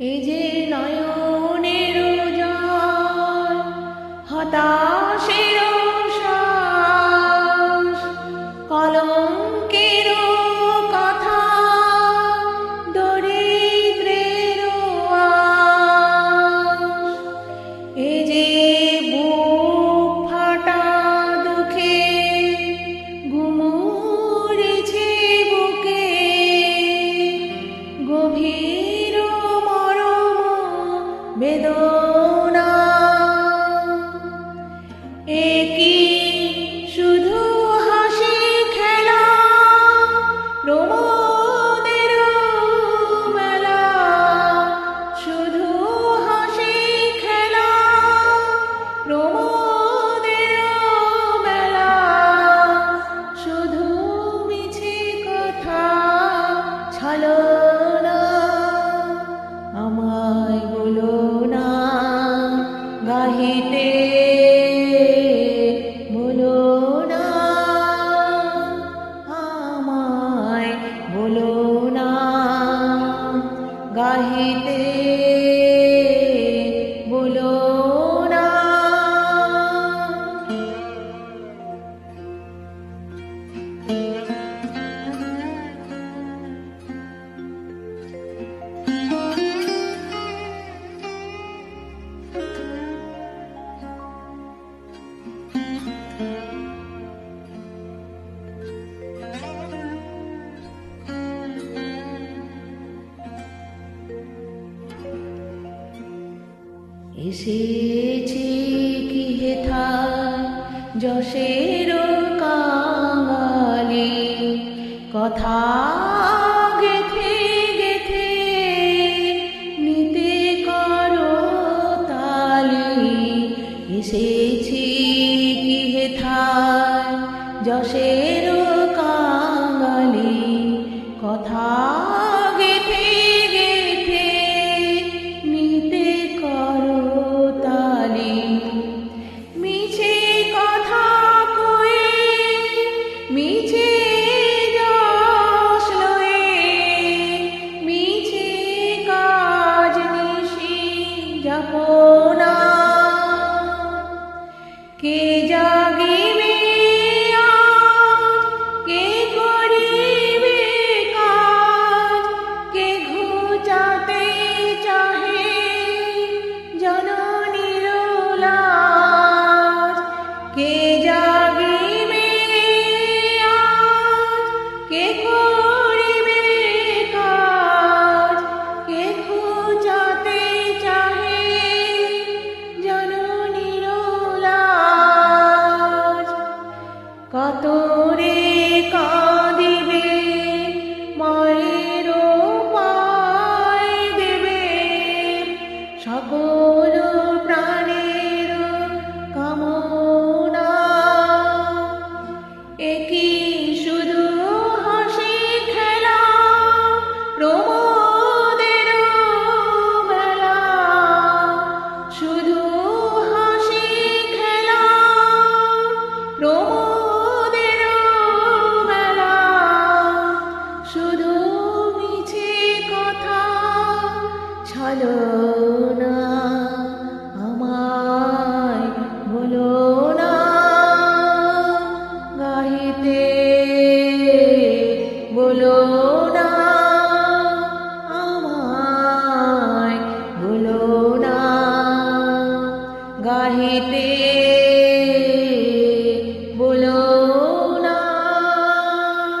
এই যে নয়নের জল হতা এসেছে কি হেথায় যশের কাঙালি। কথা que সকল